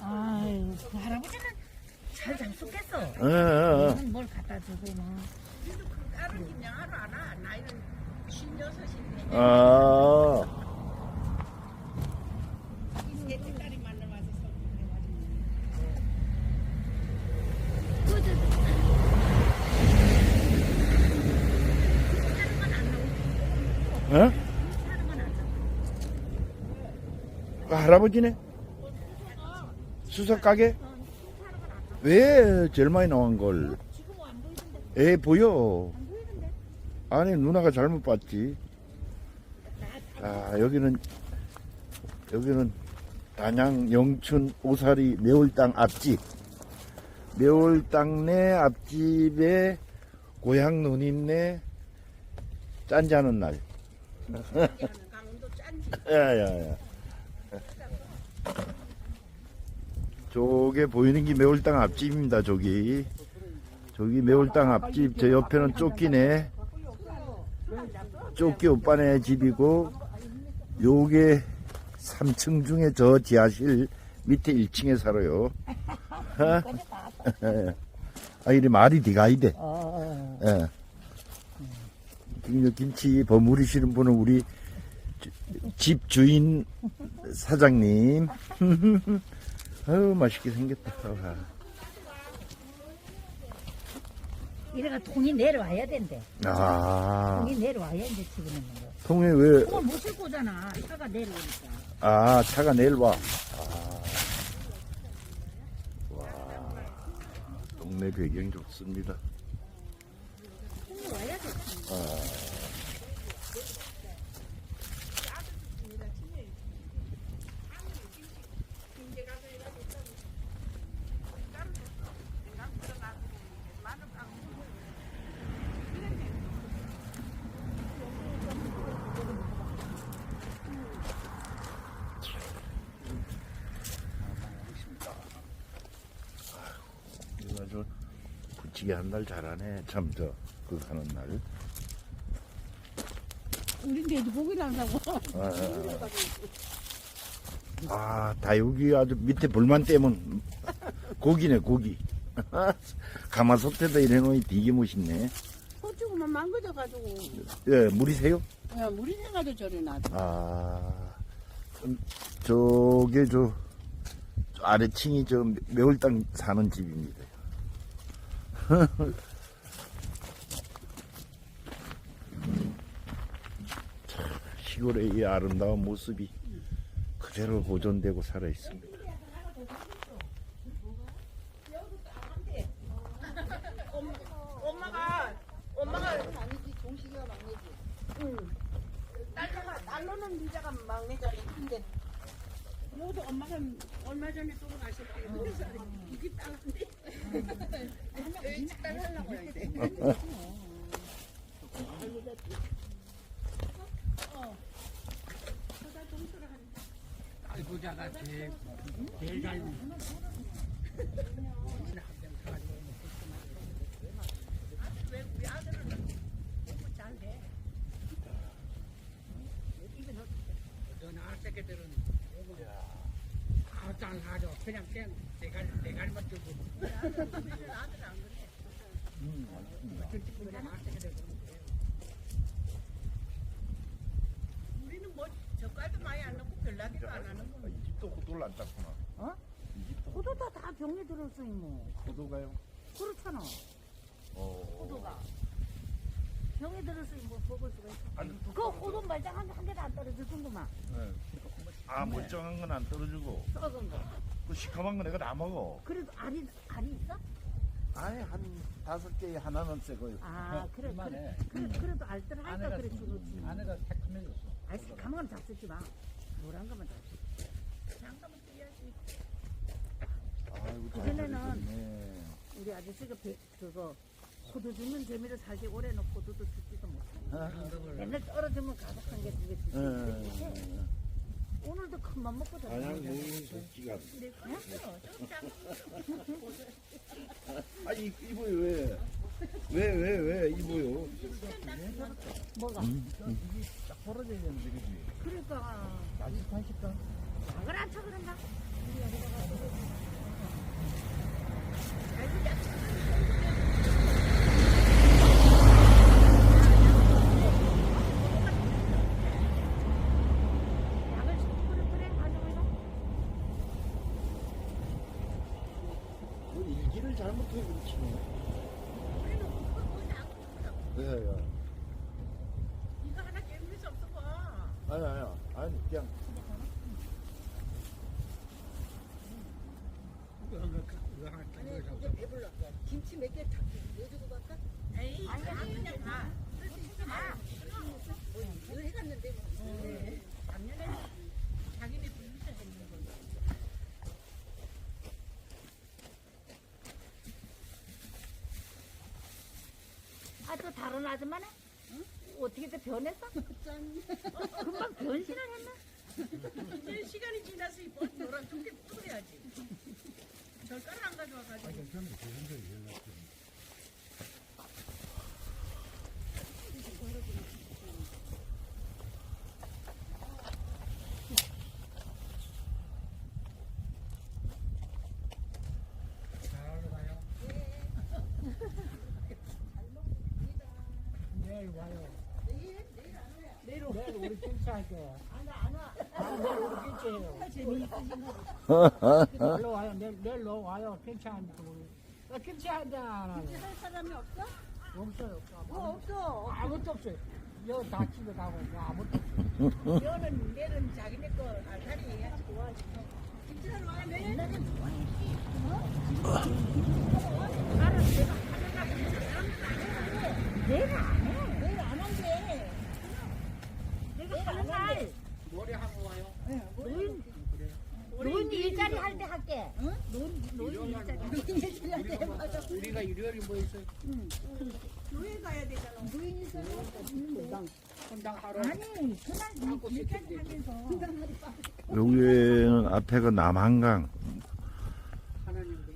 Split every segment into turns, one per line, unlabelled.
아유, 그 할아버지는 잘 장수겠어.
어, 어, 어.
뭘 갖다 주고 뭐.
56인데.
아,
셋째 딸이 만나와서 그래가지고.
어? 그 할아버지네? 수석 가게? 왜 제일 많이 나온 걸? 에 보여. 아니 누나가 잘못 봤지. 자 여기는 여기는 단양 영춘 오사리 매울땅 앞집. 매울땅 내 앞집에 고향 누님네 짠자는 날. 야야야. 저게 보이는 게 매울땅 앞집입니다. 저기. 저기 매울땅 앞집. 저 옆에는 쫓기네. 쫓기 오빠네 집이고 요게 3층 중에 저 지하실 밑에 1층에 살아요. 아 이래 말이 디가 이대.
어,
예. 지금 요 김치 버무리시는 분은 우리 주- 집 주인 사장님. 아유 맛있게 생겼다. 와.
이래가 통이 내려와야 된대.
아
통이 내려와야 이제 집어넣는 거.
통에 왜?
통을 못 싣고 오잖아. 차가 내려오니까.
아 차가 내일 와. 아. 와 동네 배경 좋습니다.
통이 와야 돼.
이거 아주 부치게 한 날 잘하네. 참 저 그 하는 날.
우린데 이제 고기 난다고.
아, 아, 다육이 아주 밑에 불만 떼면 고기네, 고기. 가마솥에다 이래놓으니 되게 멋있네.
호주구만 망가져가지고.
예, 물이 새요?
야, 물이 새가지고 저리 나.
아, 음, 저게 저, 저 아래층이 저 매울땅 사는 집입니다. 참, 시골의 이 아름다운 모습이 그대로 보존되고 살아 있습니다.
엄마가, 엄마가. 아니지, 종식이가 막내지. 응. 딸내가, 딸로는 니자가 막내잖아. 근데. 모두 엄마가 얼마 전에 돌아가셨대. 그래서 이게 딸인데.
부자가 제일 제일 잘넌 아새끼들은 다잘 하죠. 그냥 그냥 대갈 대갈만 주고. 그
우리는 뭐 젓갈도 많이 안 넣고 별나기도 안 하는 거.
이 집도 호도를 안 땄구나.
어?
이 집도
호도도 다 병에 들었으니 뭐.
호도가요?
그렇잖아.
어.
호도가. 병에 들었으니 뭐 먹을 수가 있어.
아니,
그 호도 말짱 한, 한 개도 안 떨어졌던구만.
네. 아, 멀쩡한 건 안 떨어지고.
썩은 거.
그 시커먼 거 내가 다 먹어.
그래도 알이, 알이 있어?
아예 한 다섯 개에 하나는 새거요.
아, 그래.
이만해.
그래, 그래 그래도 알뜰 하니까 그래 주겠지.
아내가 새콤해졌어.
아이, 가만 다 쓰지 마. 노란 거만 다 쓰지.
아이고,
그전에는
네.
우리 아저씨가 배, 그거 호두 주는 재미로 살지 올해는 호두도 주지도 못해. 맨날 떨어지면 가득한 게 두개 주지. 큰맘 먹고 자.
단양 노인 좋지가. 아, 이, 이거 왜? 왜, 왜, 왜, 이보요?
뭐가?
딱 벌어져야 되는데, 그지?
그러니까
나중에 하실까?
작을 안 쳐그런다. 약을 치고 그래 그래 가져가라.
일기를 잘못해 그렇지. 왜, 야.
이거 하나 깨물 수 없어 봐.
아니, 아니, 아니, 그냥.
이거 하나, 이거 하나
아니 이제 배불러. 김치 몇개 내주고 갈까? 에이 아니 그냥 다. 쓸수 있어 다. 뭐 해갔는데 뭐. 네. 작년에 자기네 분리서 했는 거.
아 또 다른 아줌마네? 어떻게 또 변했어? 금방 변신을 했나?
이제 시간이 지나서 이거 너랑 두개 뿌려야지. 절가를 안 가져와가지고.
잘 내일 와요. 내일 내일 우리 김치 할게요. 안 와. 아, 내일 우리 김치 해요. 내일 와요. 내일 내일 와요. 김치 한 분. 나 김치 한잔 하요.
할 사람이 없어?
없어요.
뭐 없어.
아무것도 없어요. 여기 다 집에 가고 뭐 아무것도 없어요.
너는 내는 자기네 거 알타리 해야지 좋아하지. 김치는 와야 돼.
내가 안 해.
내일 안 한대.
내가 하는 날
노래하고 와요.
노인 노인 일자리 할 때 할게. 노인 노인 일자리.
우리가 일요일에 뭐 있어요?
여기는 앞에가 남한강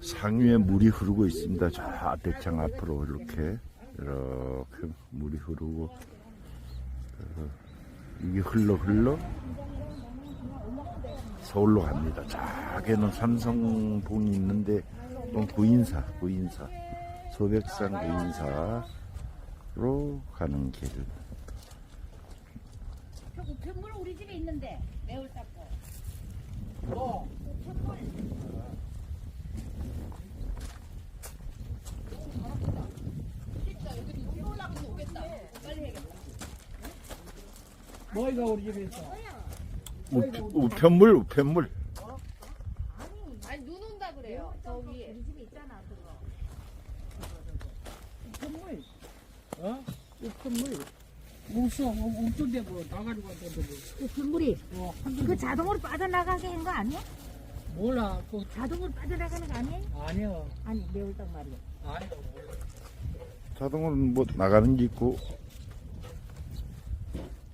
상위에 물이 흐르고 있습니다. 저 대창 앞으로 이렇게 이렇게 물이 흐르고 어, 이게 흘러 흘러 서울로 갑니다. 저기는 삼성봉이 있는데 또 구인사 구인사 소백산 구인사로 가는 길.
우편물 우리 집에 있는데 매울 닦고.
뭐? 뭐가 우리 집에 있어?
우, 우편물 우편물
아니 눈 온다 그래요. 저기
우리 집에 있잖아 그거.
우편물. 어? 우편물. 없어. 없던데 뭐 나가지고 왔던데 뭐.
우편물이
어,
그 자동으로 빠져나가게 한 거 아니야?
몰라. 그
자동으로 빠져나가는 거 아니에요?
아니요.
아니 매울 딱 말이야.
아니요. 몰라.
자동으로 뭐 나가는 게 있고